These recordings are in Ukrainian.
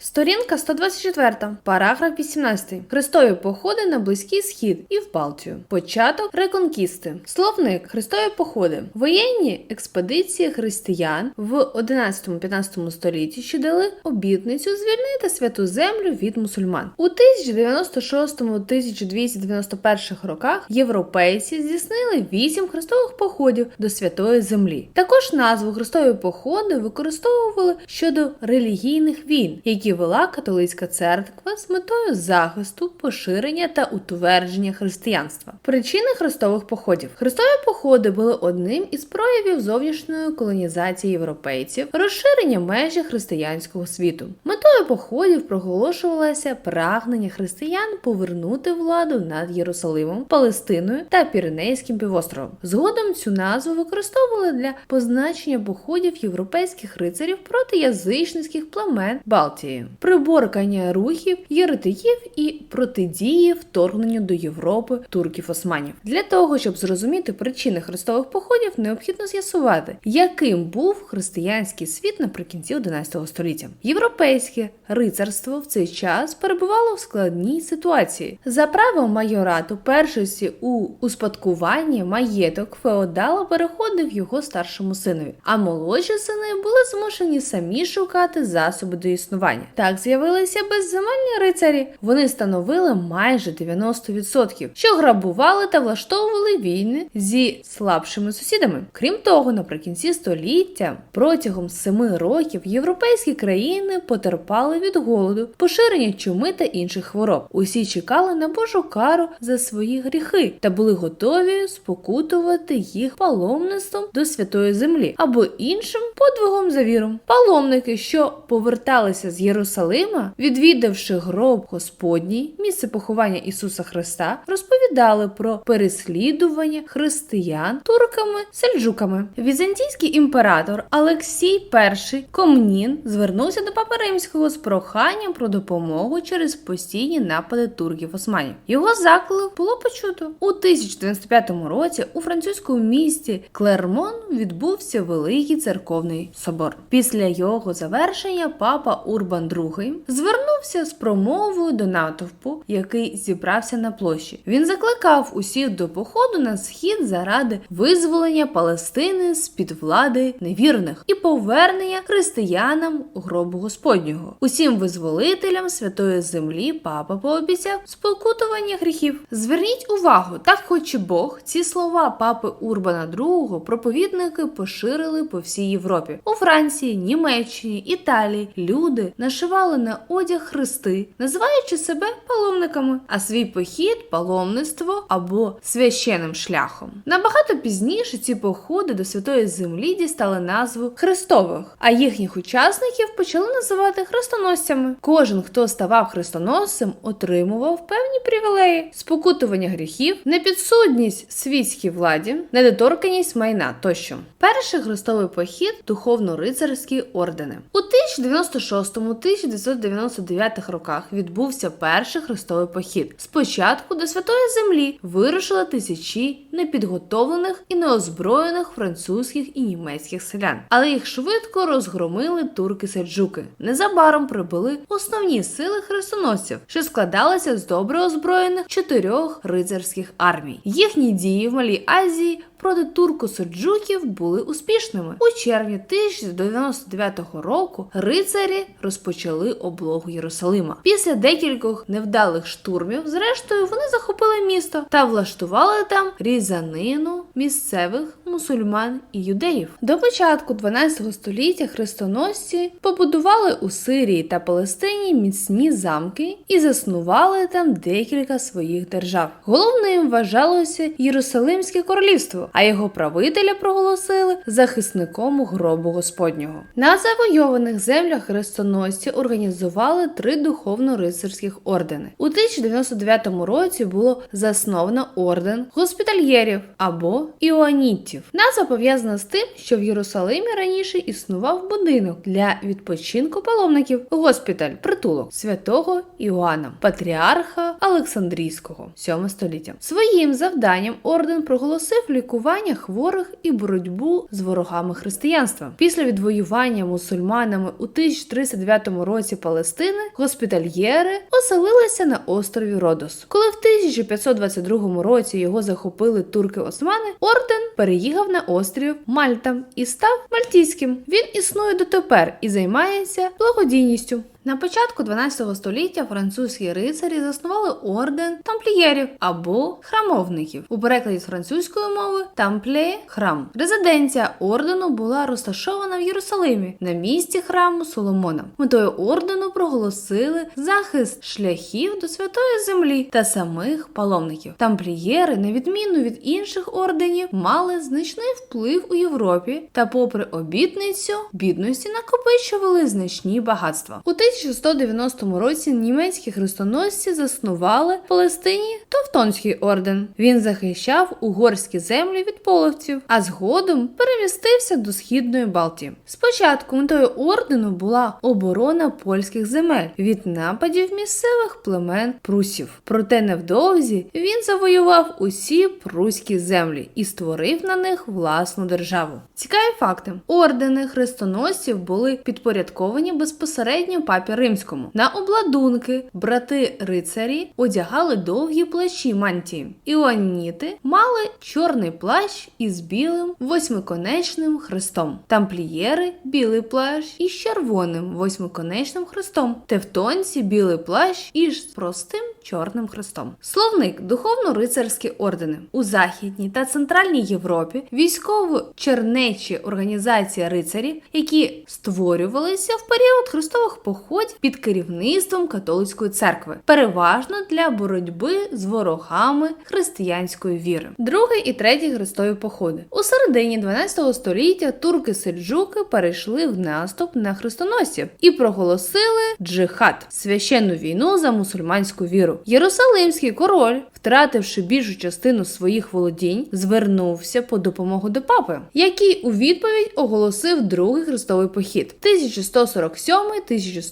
Сторінка 124, параграф 18. Христові походи на Близький Схід і в Балтію. Початок реконкісти. Словник Христові походи. Воєнні експедиції християн в 11-15 столітті, що дали обітницю звільнити святу землю від мусульман. У 1096-1291 роках європейці здійснили вісім хрестових походів до святої землі. Також назву хрестові походи використовували щодо релігійних війн, які вела католицька церква з метою захисту, поширення та утвердження християнства. Причини хрестових походів: хрестові походи були одним із проявів зовнішньої колонізації європейців, розширення межі християнського світу. Метою походів проголошувалося прагнення християн повернути владу над Єрусалимом, Палестиною та Піренейським півостровом. Згодом цю назву використовували для позначення походів європейських рицарів проти язичницьких племен Балтії, приборкання рухів єретиків і протидії вторгненню до Європи турків-османів. Для того щоб зрозуміти причини хрестових походів, необхідно з'ясувати, яким був християнський світ наприкінці 11 століття. Європейське рицарство в цей час перебувало в складній ситуації. За правом майорату першості у успадкуванні маєток феодала переходив його старшому синові, а молодші сини були змушені самі шукати засоби до існування. Так з'явилися безземельні рицарі. Вони становили майже 90%, що грабували та влаштовували війни зі слабшими сусідами. Крім того, наприкінці століття, протягом семи років європейські країни потерпали від голоду, поширення чуми та інших хвороб. Усі чекали на Божу кару за свої гріхи та були готові спокутувати їх паломництвом до святої землі або іншим подвигом за віру. Паломники, що поверталися з Єрусалима, відвідавши гроб Господній, місце поховання Ісуса Христа, розповідали про переслідування християн турками сельджуками. Візантійський імператор Алексій І Комнін звернувся до Папи Римського з проханням про допомогу через постійні напади турків османів. Його заклик було почуто у 1095 році. У французькому місті Клермон відбувся великий церковний собор. Після його завершення папа Урбан II звернувся з промовою до натовпу, який зібрався на площі. Він закликав усіх до походу на схід заради визволення Палестини з під влади невірних і повернення християнам гробу Господнього. Усім визволителям святої землі папа пообіцяв спокутування гріхів. Зверніть увагу, так хоче Бог, ці слова папи Урбана II проповідники поширили по всій Європі. У Франції, Німеччині, Італії люди нашивали на одяг хрести, називаючи себе паломниками, а свій похід паломництво або священним шляхом. Набагато пізніше ці походи до святої землі дістали назву хрестових, а їхніх учасників почали називати хрестоносцями. Кожен, хто ставав хрестоносцем, отримував певні привілеї, спокутування гріхів, непідсудність світській владі, недоторканість майна тощо. Перший хрестовий похід духовно-рицарські ордени. У 1096-1999 роках відбувся перший хрестовий похід. Спочатку до святої землі вирушили тисячі непідготовлених і неозброєних французьких і німецьких селян, але їх швидко розгромили турки-сельджуки. Незабаром прибули основні сили хрестоносців, що складалися з добре озброєних чотирьох рицарських армій. Їхні дії в Малій Азії проти турко-сельджуків були успішними. У червні 1099 року рицарі розпочали облогу Єрусалима. Після декількох невдалих штурмів, зрештою, вони захопили місто та влаштували там різанину місцевих мусульман і юдеїв. До початку 12 століття хрестоносці побудували у Сирії та Палестині міцні замки і заснували там декілька своїх держав. Головним вважалося Єрусалимське королівство а його правителя проголосили захисником гробу Господнього. На завойованих землях хрестоносці організували три духовно-рицарських ордени. У 1099 році було засновано орден госпітальєрів або іоанітів. Назва пов'язана з тим, що в Єрусалимі раніше існував будинок для відпочинку паломників, госпіталь, притулок святого Іоанна, патріарха Олександрійського, 7 століття. Своїм завданням орден проголосив лікувати лікування хворих і боротьбу з ворогами християнства. Після відвоювання мусульманами у 1309 році Палестини госпітальєри оселилися на острові Родос. Коли в 1522 році його захопили турки-османи, орден переїхав на острів Мальта і став мальтійським. Він існує дотепер і займається благодійністю. На початку 12 століття французькі рицарі заснували орден тамплієрів або храмовників. У перекладі з французької мови тамплє храм. Резиденція ордену була розташована в Єрусалимі на місці храму Соломона. Метою ордену проголосили захист шляхів до святої землі та самих паломників. Тамплієри, на відміну від інших орденів, мали значний вплив у Європі та, попри обітницю бідності, накопичували значні багатства. У 1190 році німецькі хрестоносці заснували в Палестині Товтонський орден. Він захищав угорські землі від половців, а згодом перемістився до східної Балтії. Спочатку метою ордену була оборона польських земель від нападів місцевих племен прусів. Проте невдовзі він завоював усі пруські землі і створив на них власну державу. Цікаві факти: ордени хрестоносців були підпорядковані безпосередньо папі римському. На обладунки брати рицарі одягали довгі плащі мантії. Іоанніти мали чорний плащ із білим восьмиконечним хрестом. Тамплієри білий плащ із червоним восьмиконечним хрестом. Тевтонці білий плащ із простим чорним хрестом. Словник духовно-рицарські ордени у Західній та Центральній Європі військово-чернечі організації рицарів, які створювалися в період хрестових походів під керівництвом католицької церкви, переважно для боротьби з ворогами християнської віри. Другий і третій хрестові походи у середині 12 століття турки-сельджуки перейшли в наступ на хрестоносців і проголосили джихад священну війну за мусульманську віру. Єрусалимський король, втративши більшу частину своїх володінь, звернувся по допомогу до папи, який у відповідь оголосив другий хрестовий похід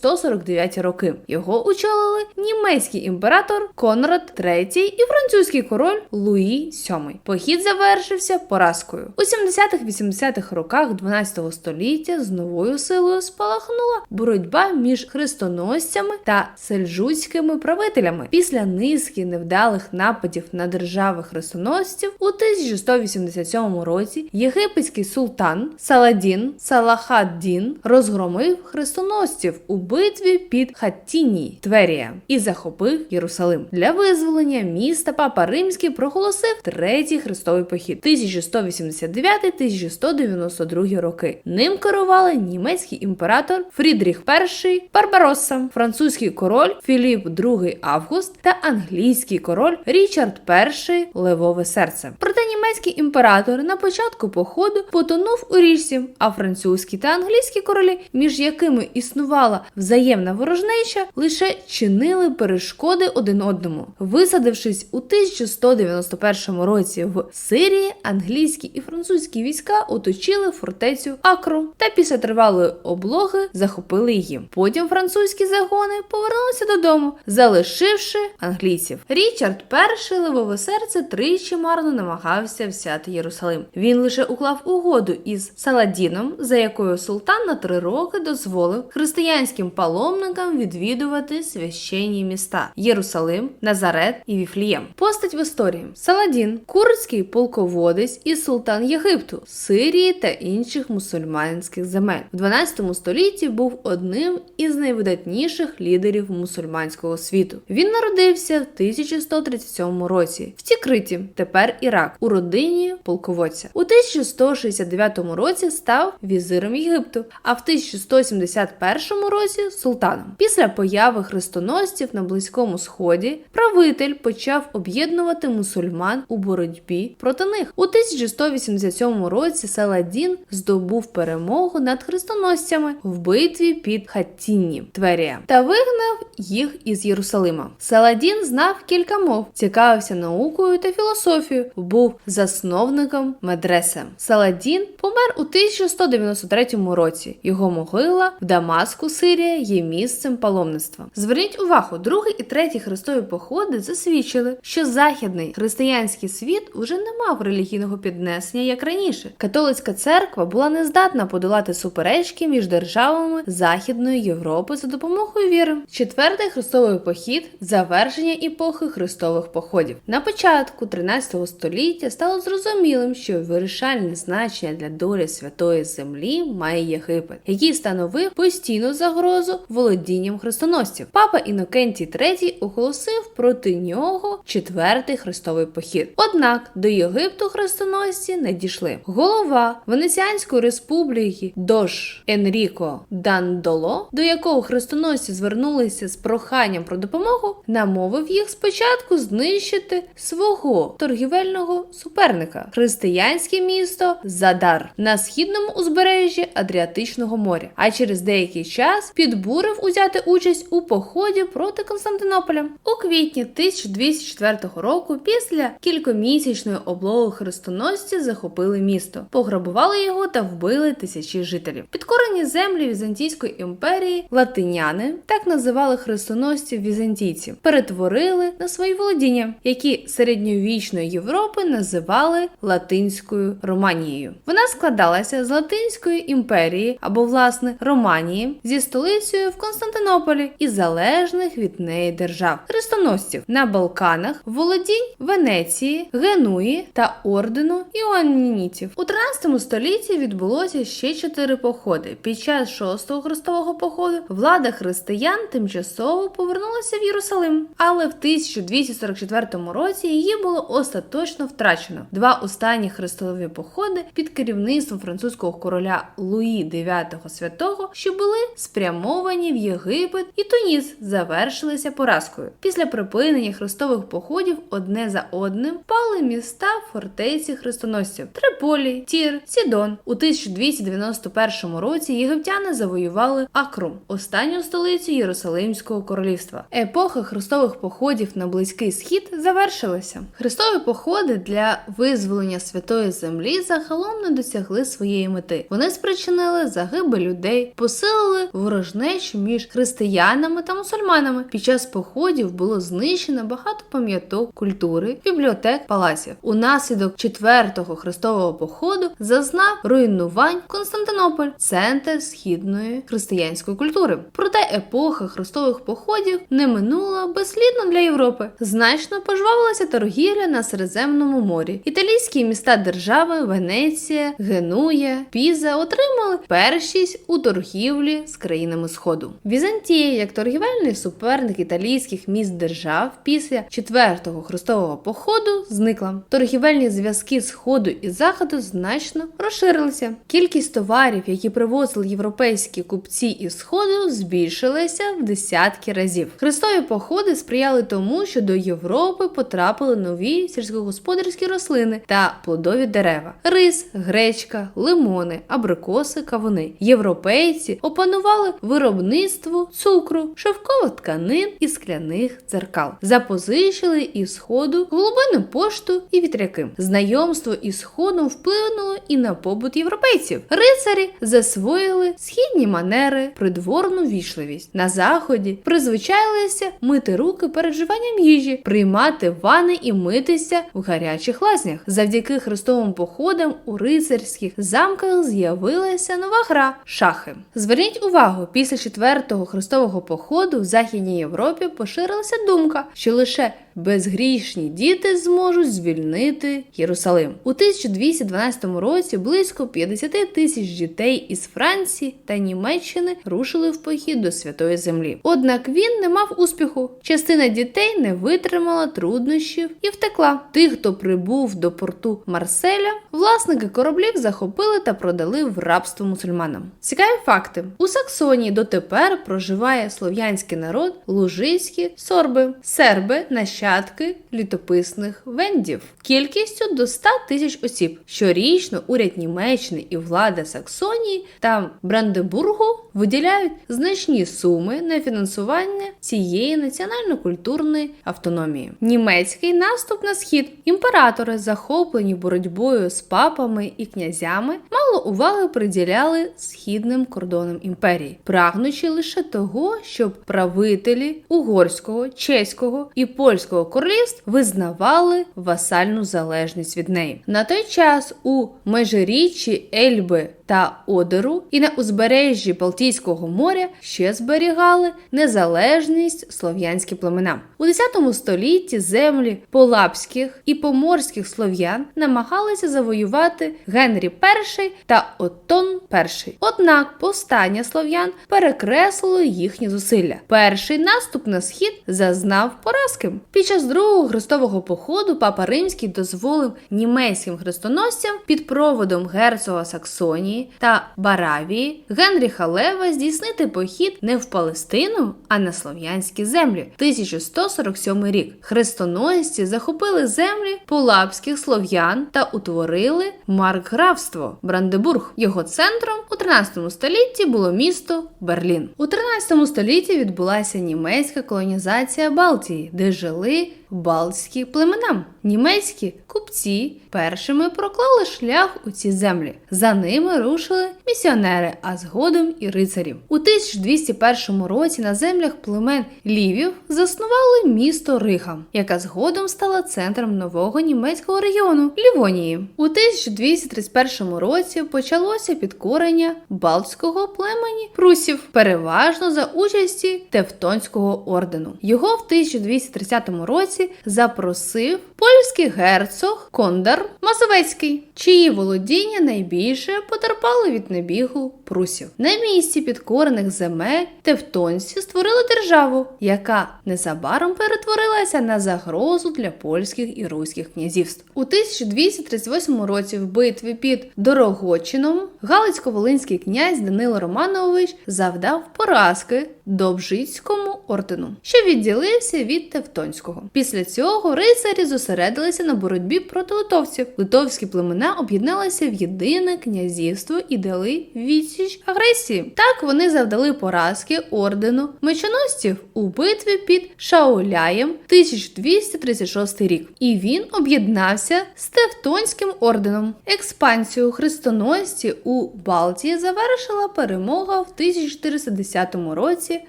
1147-1149 роки. Його очолили німецький імператор Конрад III і французький король Луї VII. Похід завершився поразкою. У 70-80-х роках 12 століття з новою силою спалахнула боротьба між хрестоносцями та сельджуцькими правителями. Після низки невдалих нападів на держави хрестоносців у 1187 році єгипетський султан Саладін Салахаддін розгромив хрестоносців у битві під Хаттіні Тверія і захопив Єрусалим. Для визволення міста Папа Римський проголосив третій хрестовий похід 1189-1192 роки. Ним керували німецький імператор Фрідріх І Барбаросса, французький король Філіп II Август та англійський король Річард І Левове серце. Проте німецький імператор на початку походу потонув у річці, а французькі та англійські королі, між якими існувала взаємна ворожнеча, лише чинили перешкоди один одному. Висадившись у 1191 році в Сирії, англійські і французькі війська оточили фортецю Акру та після тривалої облоги захопили її. Потім французькі загони повернулися додому, залишивши англійців. Річард І Левове серце тричі марно намагався взяти Єрусалим. Він лише уклав угоду із Саладіном, за якою султан на три роки дозволив християнським паломникам відвідувати священні міста Єрусалим, Назарет і Віфлієм. Постать в історії Саладін, курдський полководець і султан Єгипту, Сирії та інших мусульманських земель. В 12 столітті був одним із найвидатніших лідерів мусульманського світу. Він народився в 1137 році в Тікриті, тепер Ірак, у родині полководця. У 1169 році став візиром Єгипту, а в 1171 році султаном. Після появи хрестоносців на Близькому Сході правитель почав об'єднувати мусульман у боротьбі проти них. У 1187 році Саладін здобув перемогу над хрестоносцями в битві під Хаттінні Тверія та вигнав їх із Єрусалима. Саладін знав кілька мов, цікавився наукою та філософією, був засновником медресе. Саладін помер у 1193 році. Його могила в Дамаску, Сирія, є місцем паломництва. Зверніть увагу, другий і третій хрестові походи засвідчили, що західний християнський світ уже не мав релігійного піднесення як раніше. Католицька церква була не здатна подолати суперечки між державами Західної Європи за допомогою віри. Четвертий хрестовий похід завершення епохи хрестових походів. На початку 13 століття стало зрозумілим, що вирішальне значення для долі святої землі має Єгипет, який становив постійну загрозу володінням хрестоносців. Папа Інокентій III оголосив проти нього четвертий хрестовий похід. Однак до Єгипту хрестоносці не дійшли. Голова Венеціанської республіки Дош Енріко Дандоло, до якого хрестоносці звернулися з проханням про допомогу, намовив їх спочатку знищити свого торгівельного суперника християнське місто Задар на східному узбережжі Адріатичного моря. А через деякий час підбурив узяти участь у поході проти Константинополя. У квітні 1204 року, після кількомісячної облоги хрестоносці захопили місто, пограбували його та вбили тисячі жителів. Підкорені землі Візантійської імперії латиняни, так називали хрестоносців візантійців, перетворили на свої володіння, які середньовічної Європи називали Латинською Романією. Вона складалася з Латинської імперії або власне Романії зі столицею в Константинополі і залежних від неї держав хрестоносців на Балканах, володінь Венеції, Генуї та ордену Іоаннітів. У 13 столітті відбулося ще чотири походи. Під час шостого хрестового походу влада християн тимчасово повернулася в Єрусалим, але в 1244 році її було остаточно втрачено. Два останні хрестові походи під керівництвом французького короля Луї IX Святого, що були спрямовані в Єгипет і Туніс, завершилися поразкою. Після припинення хрестових походів одне за одним пали міста фортеці хрестоносців Триполі, Тір, Сідон. У 1291 році єгиптяни завоювали Акрум, останню столицю Єрусалимського королівства. Епоха хрестових походів на близький схід завершилася. Хрестові походи для визволення святої землі загалом не досягли своєї мети. Вони спричинили загибель людей, посилили ворожнечу між християнами та мусульманами. Під час походів було знищено багато пам'яток культури, бібліотек, палаців. Унаслідок четвертого хрестового походу зазнав руйнувань Константинополь, центр східної християнської культури. Проте епоха хрестових походів не минула безслідно для Європи. Значно пожвавилася торгівля на Середземному морі. Італійські міста держави Венеція, Генуя, Піза отримали першість у торгівлі з країнами Сходу. Візантія, як торгівельний суперник італійських міст держав, після четвертого хрестового походу зникла. Торгівельні зв'язки Сходу і Заходу значно розширилися. Кількість товарів, які привозили європейські купці із Сходу, збільшилася в десятки разів. Хрестові походи сприяли тому, що до Європи потрапили нові сільськогосподарські рослини та плодові дерева: рис, гречка, лимони, абрикоси, кавуни. Європейці опанували виробництво цукру, шовкових тканин і скляних дзеркал. Запозичили із сходу голубину пошту і вітряки. Знайомство із сходом вплинуло і на побут європейців. Рицарі засвоїли східні манери, придворну вічливість. На заході призвичайлися мити руки перед вживанням їжі, приймати вани і митися в гарячих лазнях. Завдяки хрестовим походам у рицарських замках з'явилася нова гра шахи. Зверніть увагу, після четвертого хрестового походу в Західній Європі поширилася думка, що лише безгрішні діти зможуть звільнити Єрусалим. У 1212 році близько 50 тисяч дітей із Франції та Німеччини рушили в похід до Святої Землі. Однак він не мав успіху. Частина дітей не витримала труднощів і втекла. Тих, хто прибув до порту Марселя, власники кораблів захопили та продали в рабство мусульманам. Цікаві факти: у Саксонії дотепер проживає слов'янський народ лужицькі сорби, серби, нащадки нащадки літописних вендів кількістю до 100 тисяч осіб. Щорічно уряд Німеччини і влада Саксонії та Бранденбургу виділяють значні суми на фінансування цієї національно-культурної автономії. Німецький наступ на схід імператори, захоплені боротьбою з папами і князями, мало уваги приділяли східним кордонам імперії, прагнучи лише того, щоб правителі угорського, чеського і польського королівств визнавали васальну залежність від неї. На той час у межиріччі Ельби та Одеру і на узбережжі Балтійського моря ще зберігали незалежність слов'янські племена. У X столітті землі полапських і поморських слов'ян намагалися завоювати Генрі І та Оттон І. Однак повстання слов'ян перекреслило їхні зусилля. Перший наступ на схід зазнав поразки. Під час другого хрестового походу папа Римський дозволив німецьким хрестоносцям під проводом герцога Саксонії та Баравії Генріха Лева здійснити похід не в Палестину, а на слов'янські землі. 1147 рік. Хрестоносці захопили землі полапських слов'ян та утворили маркграфство Брандебург. Його центром у 13 столітті було місто Берлін. У 13 столітті відбулася німецька колонізація Балтії, де жили коли балтські племена. Німецькі купці першими проклали шлях у ці землі. За ними рушили місіонери, а згодом і рицарі. У 1201 році на землях племен Лівів заснували місто Риха, яка згодом стала центром нового німецького регіону Лівонії. У 1231 році почалося підкорення балтського племені прусів, переважно за участі Тевтонського ордену. Його в 1230 році запросив польський герцог Кондар Мазовецький, чиї володіння найбільше потерпали від набігу прусів. На місці підкорених земель тевтонці створили державу, яка незабаром перетворилася на загрозу для польських і руських князівств. У 1238 році в битві під Дорогочином Галицько-Волинський князь Данило Романович завдав поразки Добжицькому ордену, що відділився від Тевтонського. Після цього рицарі зосередилися на боротьбі проти литовців. Литовські племена об'єдналися в єдине князівство і дали відсіч агресії. Так вони завдали поразки ордену мечоносців у битві під Шауляєм 1236 рік. І він об'єднався з Тевтонським орденом. Експансію хрестоносці у Балтії завершила перемога в 1410 році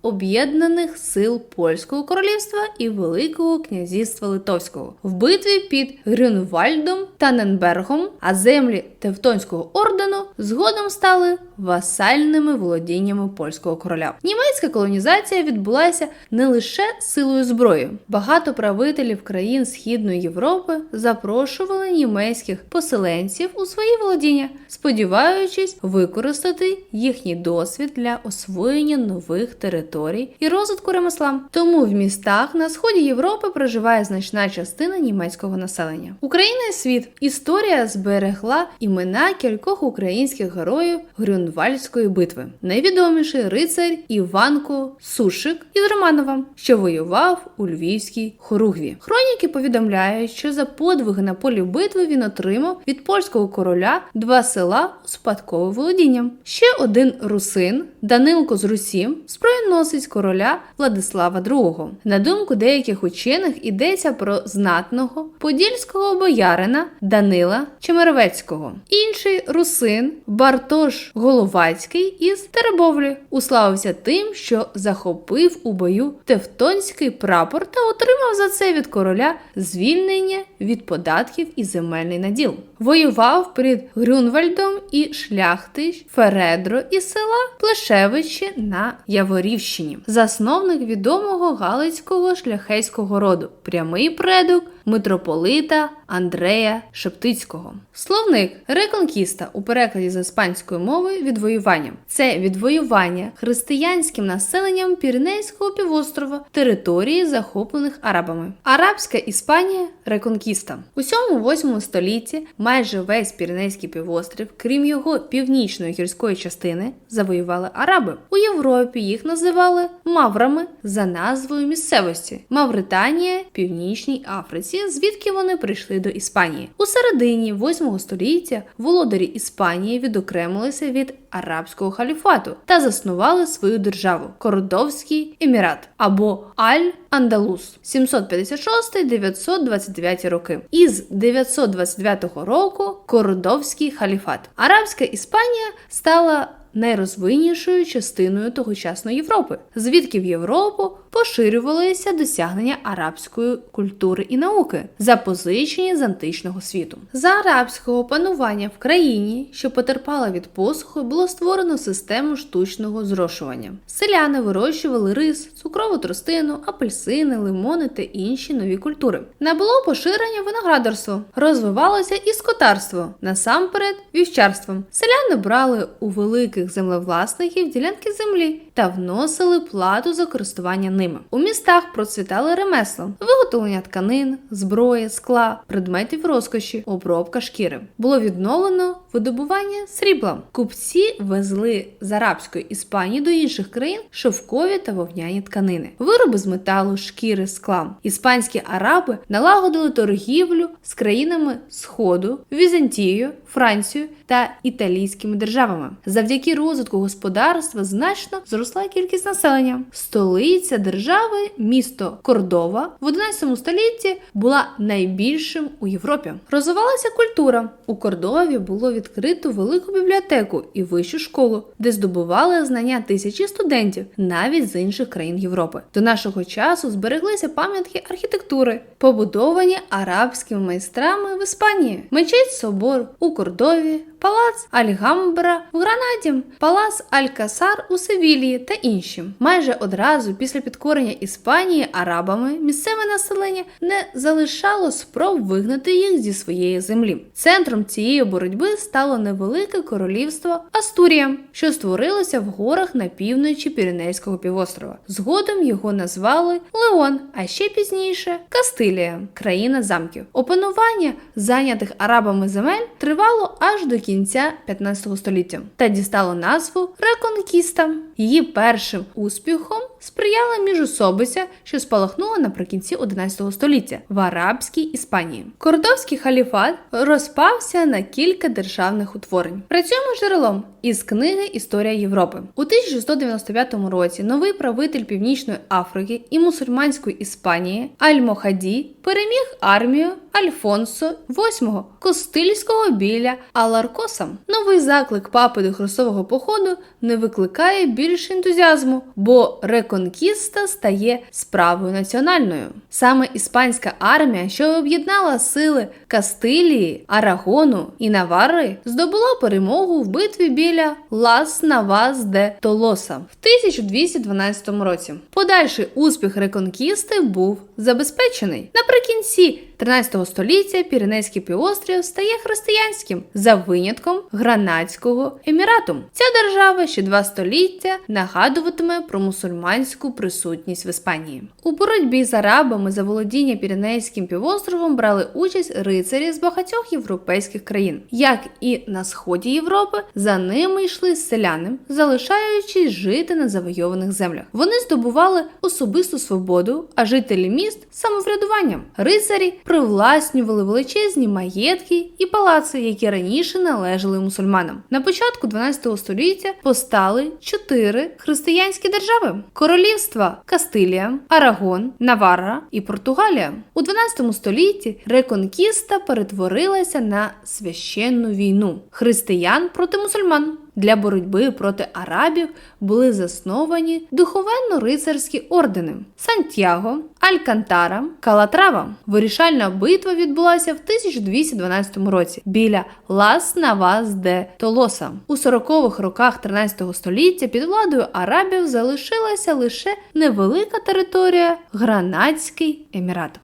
об'єднаних сил польського королівства і Великого князівства Литовського в битві під Грюнвальдом та Ненбергом, а землі Тевтонського ордену згодом стали васальними володіннями польського короля. Німецька колонізація відбулася не лише силою зброї. Багато правителів країн Східної Європи запрошували німецьких поселенців у свої володіння, сподіваючись використати їхній досвід для освоєння нових територій і розвитку ремесла. Тому в містах на сході Європи проживає значна частина німецького населення. Україна і світ історія зберегла імена кількох українських героїв Грюнвальдської битви. Найвідоміший рицар Іванко Сушик із Романова, що воював у Львівській хоругві. Хроніки повідомляють, що за подвиги на полі битви він отримав від польського короля два села у спадкове володіння. Ще один русин Данилко з Русі, зброєносець короля Владислава II. На думку деяких учених йдеться про знатного подільського боярина Данила Чемеровецького. Інший русин Бартош Головацький із Теребовлі уславився тим, що захопив у бою Тевтонський прапор та отримав за це від короля звільнення від податків і земельний наділ. Воював перед Грюнвальдом і шляхтич Фередро із села Плешевичі на Яворівщині, засновник відомого Галицького шляхейського роду, прямий предок митрополита Андрея Шептицького. Словник реконкіста у перекладі з іспанської мови відвоювання. Це відвоювання християнським населенням Піренейського півострова території, захоплених арабами. Арабська Іспанія реконкіста. У 7-8 столітті майже весь Піренейський півострів, крім його північної гірської частини, завоювали араби. У Європі їх називали маврами за назвою місцевості Мавританія, Північній Африці, звідки вони прийшли до Іспанії. У середині 8 століття володарі Іспанії відокремилися від арабського халіфату та заснували свою державу Кордовський Емірат або Аль-Андалус 756-929 роки. Із 929 року Кордовський халіфат. Арабська Іспанія стала найрозвиннішою частиною тогочасної Європи, звідки в Європу поширювалися досягнення арабської культури і науки, запозичені з античного світу. За арабського панування в країні, що потерпала від посуху, було створено систему штучного зрошування. Селяни вирощували рис, цукрову тростину, апельсини, лимони та інші нові культури. Набуло поширення виноградарство, розвивалося і скотарство, насамперед вівчарством. Селяни брали у великих землевласників ділянки землі та вносили плату за користування ними. У містах процвітали ремесла, виготовлення тканин, зброї, скла, предметів розкоші, обробка шкіри. Було відновлено видобування срібла. Купці везли з арабської Іспанії до інших країн шовкові та вовняні тканини, вироби з металу, шкіри, скла. Іспанські араби налагодили торгівлю з країнами Сходу, Візантією, Францією та італійськими державами. Завдяки розвитку господарства значно зросла кількість населення. Столиця держави, місто Кордова в 11 столітті була найбільшим у Європі. Розвивалася культура. У Кордові було відкрито велику бібліотеку і вищу школу, де здобували знання тисячі студентів навіть з інших країн Європи. До нашого часу збереглися пам'ятки архітектури, побудовані арабськими майстрами в Іспанії, мечеть собор у Кордові. Палац Альгамбра в Гранаді, Палац Алькасар у Севілії та інші. Майже одразу після підкорення Іспанії арабами місцеве населення не залишало спроб вигнати їх зі своєї землі. Центром цієї боротьби стало невелике королівство Астурія, що створилося в горах на півночі Піренейського півострова. Згодом його назвали Леон, а ще пізніше Кастилія, країна замків. Опанування зайнятих арабами земель тривало аж до кінця 15 століття та дістало назву Реконкіста. Її першим успіхом сприяла міжособиця, що спалахнула наприкінці 11 століття в арабській Іспанії. Кордовський халіфат розпався на кілька державних утворень. Працюємо джерелом із книги Історія Європи у 1695 році. Новий правитель Північної Африки і мусульманської Іспанії Аль-Мохаді переміг армію Альфонсо VIII Костильського біля Аларкоса. Новий заклик папи до хрестового походу не викликає більше ентузіазму, бо реконкіста стає справою національною. Саме іспанська армія, що об'єднала сили Кастилії, Арагону і Наварри, здобула перемогу в битві біля Лас Навас де Толоса в 1212 році. Подальший успіх реконкісти був забезпечений наприкінці. 13 століття Піренейський півострів стає християнським за винятком Гранадського емірату. Ця держава ще два століття нагадуватиме про мусульманську присутність в Іспанії. У боротьбі з арабами за володіння Піренейським півостровом брали участь рицарі з багатьох європейських країн. Як і на сході Європи, за ними йшли селяни, залишаючись жити на завойованих землях. Вони здобували особисту свободу, а жителі міст самоврядуванням. Рицарі привласнювали величезні маєтки і палаци, які раніше належали мусульманам. На початку 12 століття постали чотири християнські держави: королівства Кастилія, Арагон, Наварра і Португалія. У 12 столітті реконкіста перетворилася на священну війну християн проти мусульман. Для боротьби проти арабів були засновані духовенно-рицарські ордени Сантьяго, Алькантара, Калатрава. Вирішальна битва відбулася в 1212 році біля Лас Навас де Толоса. У 40-х роках 13 століття під владою арабів залишилася лише невелика територія Гранадський емірат.